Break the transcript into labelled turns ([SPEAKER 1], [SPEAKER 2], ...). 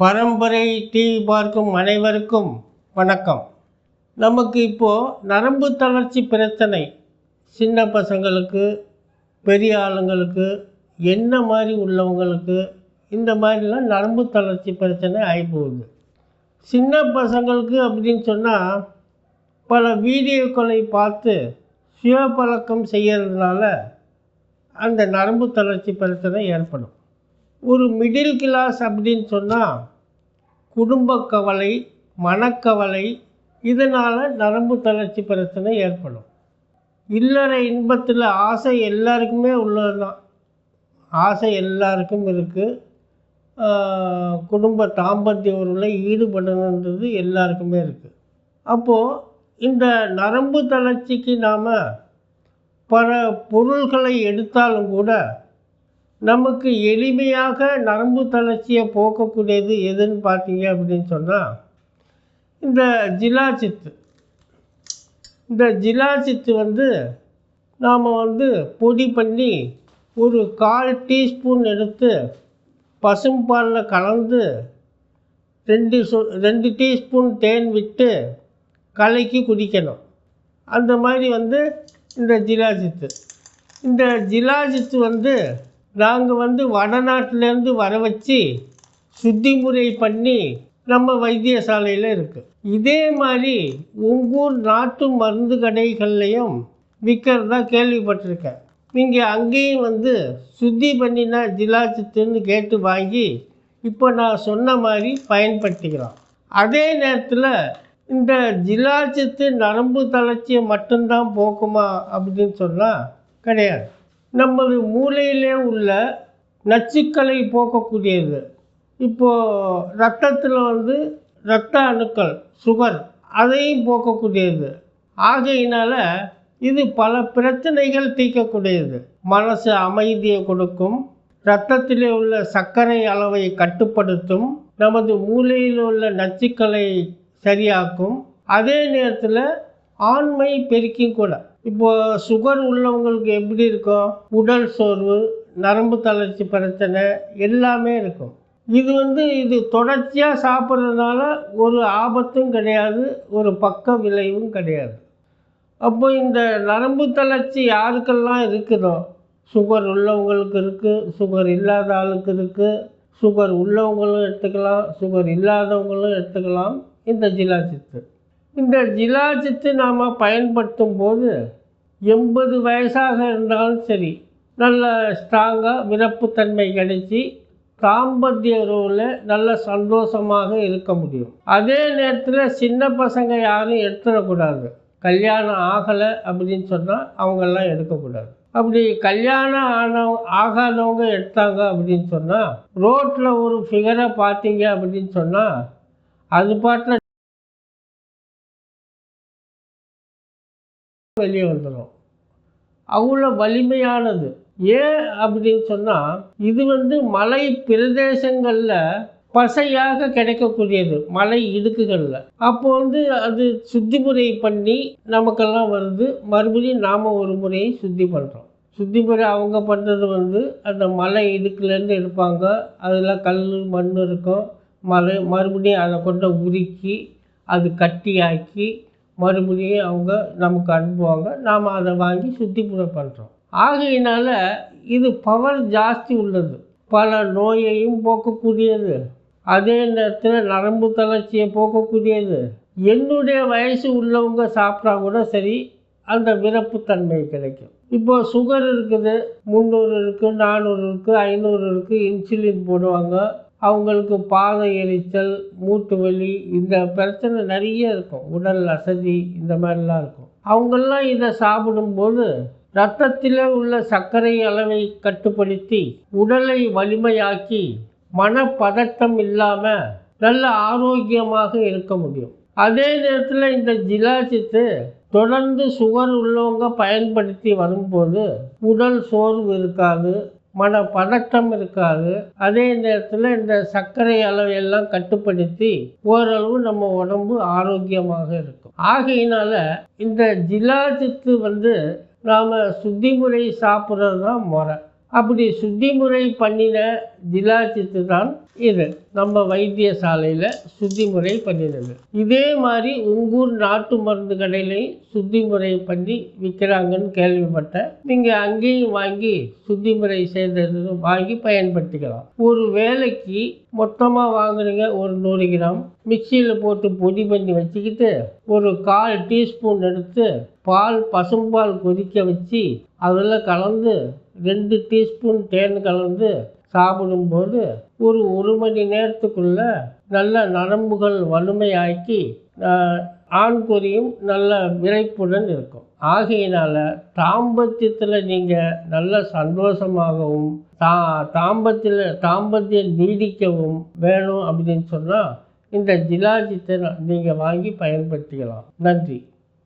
[SPEAKER 1] பரம்பரை டிவி பார்க்கும் அனைவருக்கும் வணக்கம். நமக்கு இப்போது நரம்பு தளர்ச்சி பிரச்சனை. சின்ன பசங்களுக்கு பெரிய ஆளுங்களுக்கு என்ன மாதிரி உள்ளவங்களுக்கு இந்த மாதிரிலாம் நரம்பு தளர்ச்சி பிரச்சனை ஆகிப்போகுது சின்ன பசங்களுக்கு அப்படின்னு சொன்னால் பல வீடியோக்களை பார்த்து சுயப்பழக்கம் செய்கிறதுனால அந்த நரம்பு தளர்ச்சி பிரச்சனை ஏற்படும். ஒரு மிடில் கிளாஸ் அப்படின்னு சொன்னால் குடும்ப கவலை மனக்கவலை இதனால் நரம்பு தளர்ச்சி பிரச்சனை ஏற்படும். இல்லற இன்பத்தில் ஆசை எல்லாருக்குமே உள்ளது தான் ஆசை எல்லாருக்கும் இருக்குது குடும்ப தாம்பத்திய உறவில் ஈடுபடணுன்றது எல்லாருக்குமே இருக்குது அப்போது இந்த நரம்பு தளர்ச்சிக்கு நாம் பல பொருள்களை எடுத்தாலும் கூட நமக்கு எளிமையாக நரம்பு தளர்ச்சியை போக்கக்கூடியது எதுன்னு பார்த்தீங்க அப்படின்னு சொன்னால் இந்த ஜிலாச்சித்து இந்த ஜிலாச்சித்து வந்து நாம் வந்து பொடி பண்ணி ஒரு கால் டீஸ்பூன் எடுத்து பசும்பாலில் கலந்து ரெண்டு சொ ரெண்டு டீஸ்பூன் தேன் விட்டு கலக்கி குடிக்கணும். அந்த மாதிரி வந்து இந்த ஜிலாஜித்து. இந்த ஜிலாஜித்து வந்து நாங்கள் வந்து வடநாட்டிலேருந்து வர வச்சு சுத்தி முறை பண்ணி நம்ம வைத்தியசாலையில் இருக்குது இதே மாதிரி உங்கூர் நாட்டு மருந்து கடைகள்லையும் விற்கிறதா கேள்விப்பட்டிருக்கேன். நீங்கள் அங்கேயும் வந்து சுத்தி பண்ணினா ஜிலாச்சத்துன்னு கேட்டு வாங்கி இப்போ நான் சொன்ன மாதிரி பயன்படுத்திக்கிறோம். அதே நேரத்தில் இந்த ஜிலாச்சத்து நரம்பு தளர்ச்சியை மட்டும்தான் போக்குமா அப்படின்னு சொன்னால் கிடையாது. நமது மூளையிலே உள்ள நச்சுக்களை போக்கக்கூடியது. இப்போது ரத்தத்தில் வந்து இரத்த அணுக்கள் சுகர் அதையும் போக்கக்கூடியது. ஆகையினால் இது பல பிரச்சனைகள் தீர்க்கக்கூடியது. மனசு அமைதியை கொடுக்கும் இரத்தத்திலே உள்ள சர்க்கரை அளவை கட்டுப்படுத்தும் நமது மூளையில் உள்ள நச்சுக்களை சரியாக்கும். அதே நேரத்தில் ஆண்மை பெருக்கி கூட. இப்போ சுகர் உள்ளவங்களுக்கு எப்படி இருக்கும்? உடல் சோர்வு நரம்பு தளர்ச்சி பிரச்சனை எல்லாமே இருக்கும். இது வந்து இது தொடர்ச்சியாக சாப்பிட்றதுனால ஒரு ஆபத்தும் கிடையாது ஒரு பக்க விளைவும் கிடையாது. அப்போ இந்த நரம்பு தளர்ச்சி யாருக்கெல்லாம் இருக்குதோ? சுகர் உள்ளவங்களுக்கு இருக்குது சுகர் இல்லாத ஆளுக்கு இருக்குது சுகர் உள்ளவங்களும் எடுத்துக்கலாம் சுகர் இல்லாதவங்களும் எடுத்துக்கலாம். இந்த ஜிலாசித்து இந்த ஜிலாசித்து நாம் பயன்படுத்தும் போது எண்பது வயசாக இருந்தாலும் சரி நல்ல ஸ்ட்ராங்காக விரப்புத்தன்மை கிடைச்சி தாம்பத்திய உறவில் நல்ல சந்தோஷமாக இருக்க முடியும். அதே நேரத்தில் சின்ன பசங்க யாரும் எடுத்துடக்கூடாது கல்யாணம் ஆகலை அப்படின்னு சொன்னால் அவங்கெல்லாம் எடுக்கக்கூடாது அப்படி கல்யாணம் ஆனவங்க ஆகாதவங்க எடுத்தாங்க அப்படின்னு சொன்னால் ரோட்டில் ஒரு ஃபிகரை பார்த்தீங்க அப்படின்னு சொன்னால் அது பாட்டில் வெளியே வந்துடும் அவ்வளோ வலிமையானது. ஏன் அப்படின்னு சொன்னால் இது வந்து மலை பிரதேசங்களில் பசையாக கிடைக்கக்கூடியது மலை இடுக்குகளில். அப்போ வந்து அது சுத்தி முறை பண்ணி நமக்கெல்லாம் வருது. மறுபடியும் நாம் ஒரு முறையை சுத்தி பண்ணுறோம் சுத்தி முறை அவங்க பண்ணுறது வந்து அந்த மலை இடுக்குலேருந்து எடுப்பாங்க. அதில் கல் மண் இருக்கும். மலை மறுபடியும் அதை கொண்டு உருக்கி அது கட்டியாக்கி மறுபடியும் அவங்க நமக்கு அனுப்புவாங்க. நாம் அதை வாங்கி சுத்தி பண்ணுறோம் ஆகையினால இது பவர் ஜாஸ்தி உள்ளது. பல நோயையும் போக்கக்கூடியது. அதே நேரத்தில் நரம்பு தளர்ச்சியை போக்கக்கூடியது. என்னுடைய வயசு உள்ளவங்க சாப்பிட்டா கூட சரி அந்த விரப்புத்தன்மை கிடைக்கும். இப்போ சுகர் இருக்குது முந்நூறு இருக்குது நானூறு இருக்குது ஐநூறு இருக்குது இன்சுலின் போடுவாங்க. அவங்களுக்கு பாத எரிச்சல் மூட்டு வலி இந்த பிரச்சனை நிறைய இருக்கும். உடல் அசதி இந்த மாதிரிலாம் இருக்கும். அவங்கெல்லாம் இதை சாப்பிடும்போது ரத்தத்தில் உள்ள சர்க்கரை அளவை கட்டுப்படுத்தி உடலை வலிமையாக்கி மனப்பதட்டம் இல்லாமல் நல்ல ஆரோக்கியமாக இருக்க முடியும். அதே நேரத்தில் இந்த ஜிலாசித்து தொடர்ந்து சுகர் உள்ளவங்க பயன்படுத்தி வரும்போது உடல் சோர்வு இருக்காது மன பதட்டம் இருக்காது. அதே நேரத்தில் இந்த சர்க்கரை அளவையெல்லாம் கட்டுப்படுத்தி ஓரளவு நம்ம உடம்பு ஆரோக்கியமாக இருக்கும். ஆகையினால இந்த ஜிலாஜித்து வந்து நாம் சுத்தி முறை சாப்பிட்றது தான் முறை. அப்படி சுத்தி முறை பண்ணின ஜிலாச்சித்து தான் இது. நம்ம வைத்தியசாலையில் சுத்தி முறை பண்ணினது. இதே மாதிரி உங்கூர் நாட்டு மருந்து கடையிலையும் சுத்தி முறை பண்ணி விற்கிறாங்கன்னு கேள்விப்பட்டேன் நீங்கள் அங்கேயும் வாங்கி சுத்தி முறை செய்தது வாங்கி பயன்படுத்திக்கலாம். ஒரு வேலைக்கு மொத்தமாக வாங்குறீங்க ஒரு நூறு கிராம். மிக்சியில் போட்டு பொடி பண்ணி வச்சுக்கிட்டு ஒரு கால் டீஸ்பூன் எடுத்து பால் பசும்பால் கொதிக்க வச்சு அதில் கலந்து ரெண்டு டீஸ்பூன் தேன் கலந்து சாப்பிடும்போது ஒரு ஒரு மணி நேரத்துக்குள்ள நல்ல நரம்புகள் வலிமையாக்கி ஆண்குறியும் நல்ல விரைப்புடன் இருக்கும். ஆகையினால தாம்பத்தியத்தில் நீங்கள் நல்ல சந்தோஷமாகவும் தா தாம்பத்தில் தாம்பத்தியம் நீடிக்கவும் வேணும் அப்படின்னு சொன்னால் இந்த ஜிலாஜித்தை நீங்கள் வாங்கி பயன்படுத்திக்கலாம். நன்றி.